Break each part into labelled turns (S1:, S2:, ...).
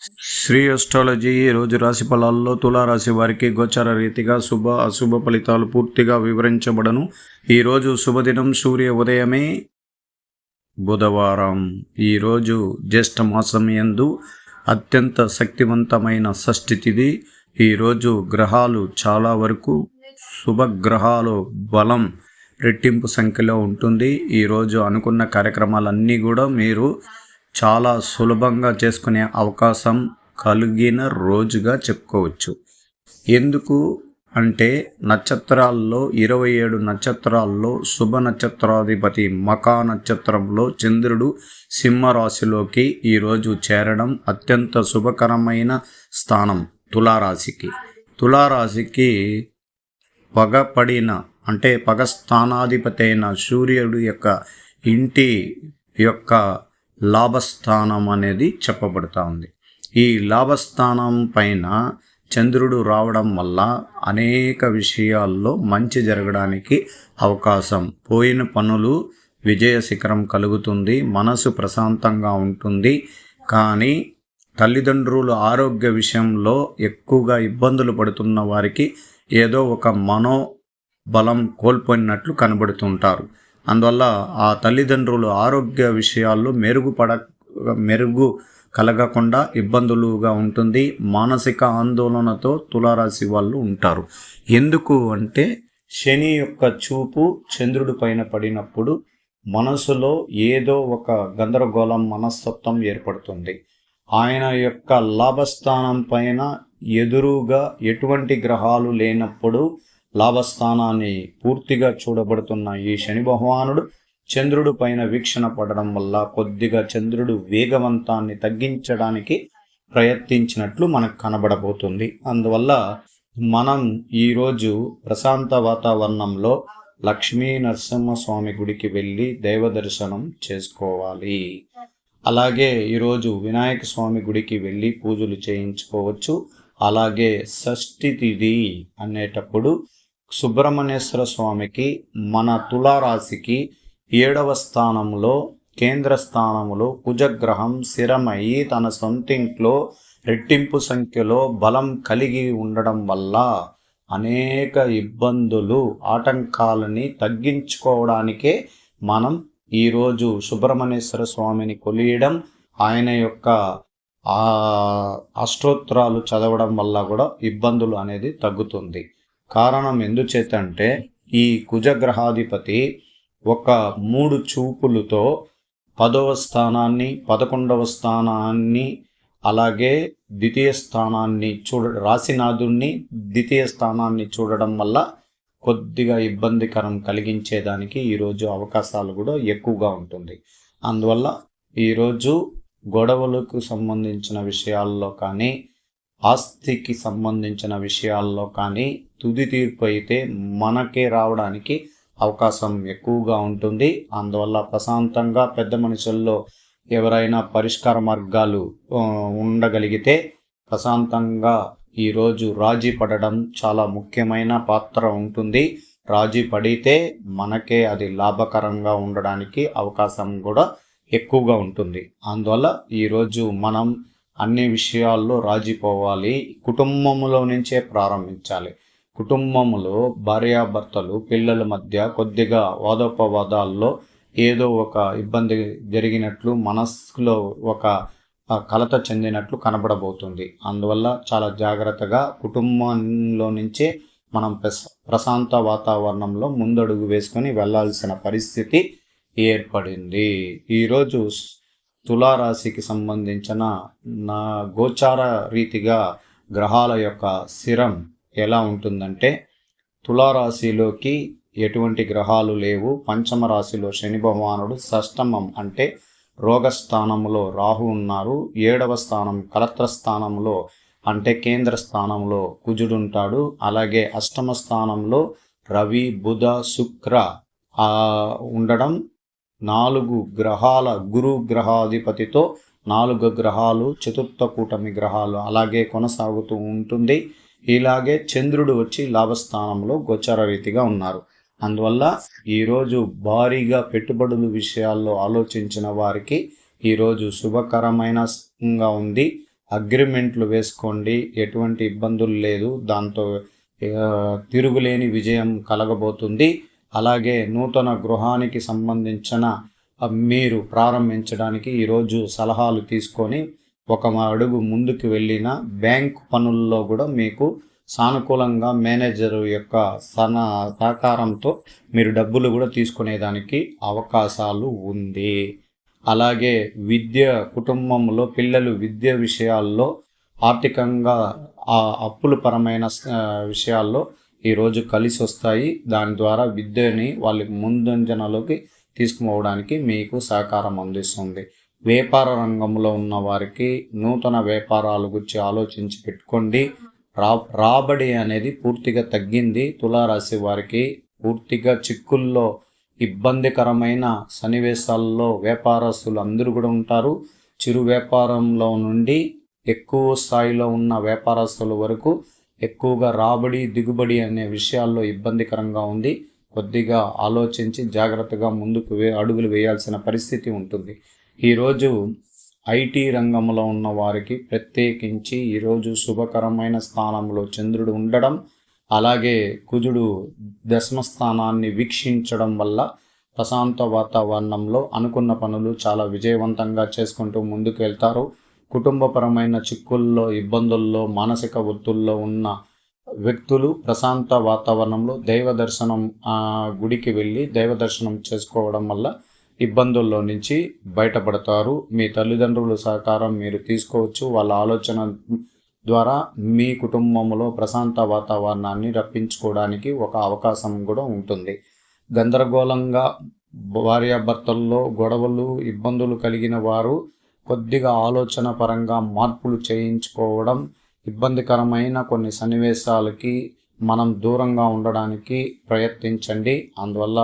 S1: Shri astrology ఈ రోజు రాశి ఫలాల్లో తులారాశి వారికి గోచర రీతిగా శుభ అశుభ ఫలితాలు పూర్తిగా వివరించబడను. ఈరోజు శుభదినం సూర్య ఉదయమే బుధవారం. ఈరోజు జ్యేష్ఠ మాసం యందు అత్యంత శక్తివంతమైన షష్ఠి తిథి ఈరోజు గ్రహాలు చాలా వరకు శుభగ్రహాలు బలం రెట్టింపు సంఖ్యలో ఉంటుంది. ఈరోజు అనుకున్న కార్యక్రమాలన్నీ కూడా మీరు చాలా సులభంగా చేసుకునే అవకాశం కలిగిన రోజుగా చెప్పుకోవచ్చు. ఎందుకు అంటే నక్షత్రాల్లో ఇరవై ఏడు నక్షత్రాల్లో శుభ నక్షత్రాధిపతి మకా నక్షత్రంలో చంద్రుడు సింహరాశిలోకి ఈరోజు చేరడం అత్యంత శుభకరమైన స్థానం తులారాశికి. తులారాశికి పగపడిన అంటే పగ స్థానాధిపతి అయిన సూర్యుడు యొక్క ఇంటి యొక్క లాభస్థానం అనేది చెప్పబడుతూ ఉంది. ఈ లాభస్థానం పైన చంద్రుడు రావడం వల్ల అనేక విషయాల్లో మంచి జరగడానికి అవకాశం. పోయిన పనులు విజయ శిఖరం కలుగుతుంది మనసు ప్రశాంతంగా ఉంటుంది. కానీ తల్లిదండ్రులు ఆరోగ్య విషయంలో ఎక్కువగా ఇబ్బందులు పడుతున్న వారికి ఏదో ఒక మనోబలం కోల్పోయినట్లు కనబడుతుంటారు. అందువల్ల ఆ తల్లిదండ్రులు ఆరోగ్య విషయాల్లో మెరుగుపడ మెరుగు కలగకుండా ఇబ్బందులుగా ఉంటుంది. మానసిక ఆందోళనతో తులారాశి వాళ్ళు ఉంటారు. ఎందుకు అంటే శని యొక్క చూపు చంద్రుడి పైన పడినప్పుడు మనసులో ఏదో ఒక గందరగోళం మనస్తత్వం ఏర్పడుతుంది. ఆయన యొక్క లాభస్థానం పైన ఎదురుగా ఎటువంటి గ్రహాలు లేనప్పుడు లాభస్థానాన్ని పూర్తిగా చూడబడుతున్న ఈ శని భగవానుడు చంద్రుడు పైన వీక్షణ పడడం వల్ల కొద్దిగా చంద్రుడు వేగవంతాన్ని తగ్గించడానికి ప్రయత్నించినట్లు మనకు కనబడబోతుంది. అందువల్ల మనం ఈరోజు ప్రశాంత వాతావరణంలో లక్ష్మీ నరసింహస్వామి గుడికి వెళ్ళి దైవ దర్శనం చేసుకోవాలి. అలాగే ఈరోజు వినాయక స్వామి గుడికి వెళ్ళి పూజలు చేయించుకోవచ్చు. అలాగే షష్ఠి తిథి అనేటప్పుడు సుబ్రహ్మణ్యేశ్వర స్వామికి మన తులారాశికి ఏడవ స్థానంలో కేంద్ర స్థానంలో కుజగ్రహం స్థిరమయ్యి తన సొంతింట్లో రెట్టింపు సంఖ్యలో బలం కలిగి ఉండడం వల్ల అనేక ఇబ్బందులు ఆటంకాలని తగ్గించుకోవడానికే మనం ఈరోజు సుబ్రహ్మణ్యేశ్వర స్వామిని కొలియడం ఆయన యొక్క అష్టోత్తరాలు చదవడం వల్ల కూడా ఇబ్బందులు అనేది తగ్గుతుంది. కారణం ఎందుచేతంటే ఈ కుజగ్రహాధిపతి ఒక మూడు చూపులతో పదవ స్థానాన్ని పదకొండవ స్థానాన్ని అలాగే ద్వితీయ స్థానాన్ని చూడ రాశినాథుణ్ణి ద్వితీయ స్థానాన్ని చూడడం వల్ల కొద్దిగా ఇబ్బందికరం కలిగించేదానికి ఈరోజు అవకాశాలు కూడా ఎక్కువగా ఉంటుంది. అందువల్ల ఈరోజు గొడవలకు సంబంధించిన విషయాల్లో కానీ ఆస్తికి సంబంధించిన విషయాల్లో కానీ తుది తీర్పు అయితే మనకే రావడానికి అవకాశం ఎక్కువగా ఉంటుంది. అందువల్ల ప్రశాంతంగా పెద్ద మనుషుల్లో ఎవరైనా పరిష్కార మార్గాలు ఉండగలిగితే ప్రశాంతంగా ఈరోజు రాజీ పడడం చాలా ముఖ్యమైన పాత్ర ఉంటుంది. రాజీ పడితే మనకే అది లాభకరంగా ఉండడానికి అవకాశం కూడా ఎక్కువగా ఉంటుంది. అందువల్ల ఈరోజు మనం అన్ని విషయాల్లో రాజీపోవాలి కుటుంబంలో నుంచే ప్రారంభించాలి. కుటుంబంలో భార్యాభర్తలు పిల్లల మధ్య కొద్దిగా వాదోపవాదాల్లో ఏదో ఒక ఇబ్బంది జరిగినట్లు మనస్సులో ఒక కలత చెందినట్లు కనబడబోతుంది. అందువల్ల చాలా జాగ్రత్తగా కుటుంబంలో నుంచే మనం ప్రశాంత వాతావరణంలో ముందడుగు వేసుకొని వెళ్ళాల్సిన పరిస్థితి ఏర్పడింది. ఈరోజు తులారాశికి సంబంధించిన నా గోచార రీతిగా గ్రహాల యొక్క స్థిరం ఎలా ఉంటుందంటే తులారాశిలోకి ఎటువంటి గ్రహాలు లేవు. పంచమ రాశిలో శని భగవానుడు షష్టమం అంటే రోగస్థానంలో రాహు ఉన్నారు. ఏడవ స్థానం కలత్ర స్థానంలో అంటే కేంద్ర స్థానంలో కుజుడుంటాడు. అలాగే అష్టమ స్థానంలో రవి బుధ శుక్ర ఉండడం నాలుగు గ్రహాల గురు గ్రహాధిపతితో నాలుగు గ్రహాలు చతుర్థ కూటమి గ్రహాలు అలాగే కొనసాగుతూ ఉంటుంది. ఇలాగే చంద్రుడు వచ్చి లాభస్థానంలో గోచర రీతిగా ఉన్నారు. అందువల్ల ఈరోజు భారీగా పెట్టుబడుల విషయాల్లో ఆలోచించిన వారికి ఈరోజు శుభకరమైనగా ఉంది. అగ్రిమెంట్లు వేసుకోండి ఎటువంటి ఇబ్బందులు లేదు దాంతో తిరుగులేని విజయం కలగబోతుంది. అలాగే నూతన గృహానికి సంబంధించిన మీరు ప్రారంభించడానికి ఈరోజు సలహాలు తీసుకొని ఒక అడుగు ముందుకు వెళ్ళిన బ్యాంక్ పనుల్లో కూడా మీకు సానుకూలంగా మేనేజర్ యొక్క సన సహకారంతో మీరు డబ్బులు కూడా తీసుకునేదానికి అవకాశాలు ఉంది. అలాగే విద్య కుటుంబంలో పిల్లలు విద్య విషయాల్లో ఆర్థికంగా అప్పుల పరమైన విషయాల్లో ఈరోజు కలిసి వస్తాయి. దాని ద్వారా విద్యని వాళ్ళకి ముందంజనలోకి తీసుకుపోవడానికి మీకు సహకారం అందిస్తుంది. వ్యాపార రంగంలో ఉన్న వారికి నూతన వ్యాపారాల గురించి ఆలోచించి పెట్టుకోండి. రా రాబడి అనేది పూర్తిగా తగ్గింది. తులారాశి వారికి పూర్తిగా చిక్కుల్లో ఇబ్బందికరమైన సన్నివేశాల్లో వ్యాపారస్తులు అందరూ కూడా ఉంటారు. చిరు వ్యాపారంలో నుండి ఎక్కువ స్థాయిలో ఉన్న వ్యాపారస్తుల వరకు ఎక్కువగా రాబడి దిగుబడి అనే విషయాల్లో ఇబ్బందికరంగా ఉంది. కొద్దిగా ఆలోచించి జాగ్రత్తగా ముందుకు వే అడుగులు వేయాల్సిన పరిస్థితి ఉంటుంది. ఈరోజు ఐటీ రంగంలో ఉన్న వారికి ప్రత్యేకించి ఈరోజు శుభకరమైన స్థానంలో చంద్రుడు ఉండడం అలాగే కుజుడు దశమ స్థానాన్ని వీక్షించడం వల్ల ప్రశాంత వాతావరణంలో అనుకున్న పనులు చాలా విజయవంతంగా చేసుకుంటూ ముందుకు వెళ్తారు. కుటుంబపరమైన చిక్కుల్లో ఇబ్బందుల్లో మానసిక ఒత్తుల్లో ఉన్న వ్యక్తులు ప్రశాంత వాతావరణంలో దైవ దర్శనం గుడికి వెళ్ళి దైవ దర్శనం చేసుకోవడం వల్ల ఇబ్బందుల్లో నుంచి బయటపడతారు. మీ తల్లిదండ్రుల సహకారం మీరు తీసుకోవచ్చు. వాళ్ళ ఆలోచన ద్వారా మీ కుటుంబంలో ప్రశాంత వాతావరణాన్ని రప్పించుకోవడానికి ఒక అవకాశం కూడా ఉంటుంది. గందరగోళంగా భార్యాభర్తల్లో గొడవలు ఇబ్బందులు కలిగిన వారు కొద్దిగా ఆలోచన పరంగా మార్పులు చేయించుకోవడం ఇబ్బందికరమైన కొన్ని సన్నివేశాలకి మనం దూరంగా ఉండడానికి ప్రయత్నించండి. అందువల్ల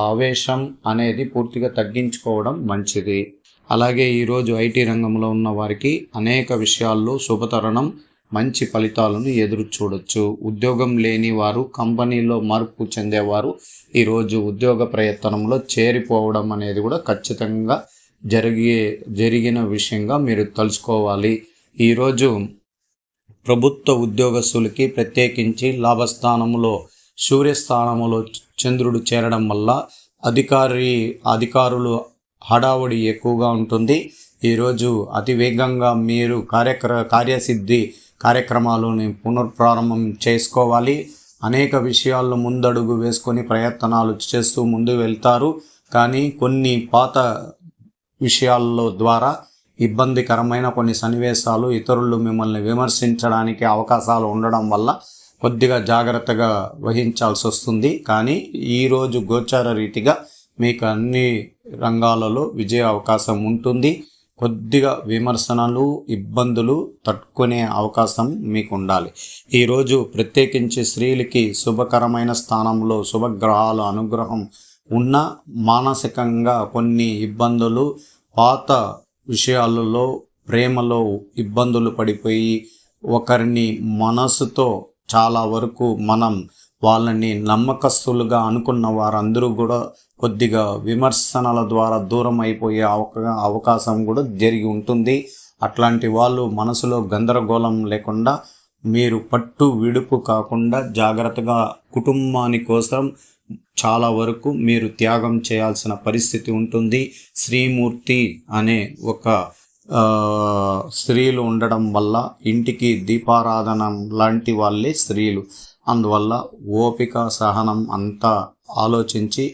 S1: ఆవేశం అనేది పూర్తిగా తగ్గించుకోవడం మంచిది. అలాగే ఈరోజు ఐటీ రంగంలో ఉన్న వారికి అనేక విషయాల్లో శుభతరణం మంచి ఫలితాలను ఎదురు చూడొచ్చు. ఉద్యోగం లేని వారు కంపెనీలో మార్పు చెందేవారు ఈరోజు ఉద్యోగ ప్రయత్నంలో చేరిపోవడం అనేది కూడా ఖచ్చితంగా జరిగే జరిగిన విషయంగా మీరు తెలుసుకోవాలి ఈరోజు ప్రభుత్వ ఉద్యోగస్తులకి ప్రత్యేకించి లాభస్థానంలో సూర్యస్థానములో చంద్రుడు చేరడం వల్ల అధికారి అధికారులు హడావుడి ఎక్కువగా ఉంటుంది. ఈరోజు అతి వేగంగా మీరు కార్యక్ర కార్యసిద్ధి కార్యక్రమాలను పునఃప్రారంభం చేసుకోవాలి. అనేక విషయాల్లో ముందడుగు వేసుకొని ప్రయత్నాలు చేస్తూ ముందు వెళ్తారు. కానీ కొన్ని పాత విషయాల్లో ద్వారా ఇబ్బందికరమైన కొన్ని సన్నివేశాలు ఇతరులు మిమ్మల్ని విమర్శించడానికి అవకాశాలు ఉండడం వల్ల కొద్దిగా జాగ్రత్తగా వహించాల్సి వస్తుంది. కానీ ఈరోజు గోచార రీతిగా మీకు అన్ని రంగాలలో విజయ అవకాశం ఉంటుంది. కొద్దిగా విమర్శనలు ఇబ్బందులు తట్టుకునే అవకాశం మీకు ఉండాలి. ఈరోజు ప్రత్యేకించి స్త్రీలకి శుభకరమైన స్థానంలో శుభగ్రహాల అనుగ్రహం ఉన్న మానసికంగా కొన్ని ఇబ్బందులు పాత విషయాలలో ప్రేమలో ఇబ్బందులు పడిపోయి ఒకరిని మనసుతో చాలా వరకు మనం వాళ్ళని నమ్మకస్తులుగా అనుకున్న వారందరూ కూడా కొద్దిగా విమర్శనల ద్వారా దూరం అయిపోయే అవకా అవకాశం కూడా జరిగి ఉంటుంది. అట్లాంటి వాళ్ళు మనసులో గందరగోళం లేకుండా మీరు పట్టు విడుపు కాకుండా జాగ్రత్తగా కుటుంబాని కోసం చాలా వరకు మీరు త్యాగం చేయాల్సిన పరిస్థితి ఉంటుంది. శ్రీమూర్తి అనే ఒక స్త్రీలు ఉండడం వల్ల ఇంటికి దీపారాధన లాంటి వాళ్ళే స్త్రీలు. అందువల్ల ఓపిక సహనం అంతా ఆలోచించి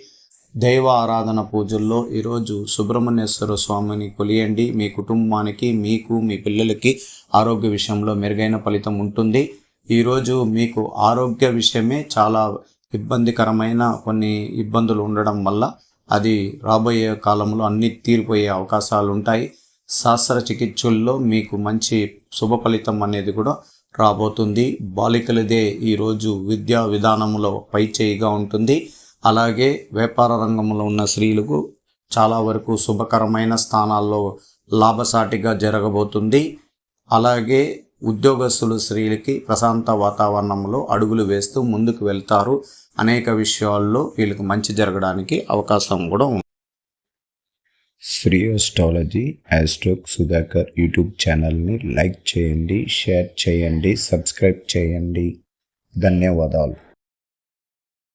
S1: దైవ ఆరాధన పూజల్లో ఈరోజు సుబ్రహ్మణ్యేశ్వర స్వామిని కొలియండి. మీ కుటుంబానికి మీకు మీ పిల్లలకి ఆరోగ్య విషయంలో మెరుగైన ఫలితం ఉంటుంది. ఈరోజు మీకు ఆరోగ్య విషయమే చాలా ఇబ్బందికరమైన కొన్ని ఇబ్బందులు ఉండడం వల్ల అది రాబోయే కాలంలో అన్ని తీరిపోయే అవకాశాలు ఉంటాయి. శాస్త్ర చికిత్సల్లో మీకు మంచి శుభ ఫలితం అనేది కూడా రాబోతుంది. బాలికలదే ఈరోజు విద్యా విధానంలో పై చేయిగా ఉంటుంది. అలాగే వ్యాపార రంగంలో ఉన్న స్త్రీలకు చాలా వరకు శుభకరమైన స్థానాల్లో లాభసాటిగా జరగబోతుంది. అలాగే ఉద్యోగస్తులు స్త్రీలకి ప్రశాంత వాతావరణంలో అడుగులు వేస్తూ ముందుకు వెళ్తారు. అనేక విషయాల్లో వీళ్ళకి మంచి జరగడానికి అవకాశం కూడా ఉంది. శ్రీ ఆస్ట్రాలజీ యాస్ట్రోక్ సుధాకర్ యూట్యూబ్ ఛానల్ని లైక్ చేయండి షేర్ చేయండి సబ్స్క్రైబ్ చేయండి. ధన్యవాదాలు.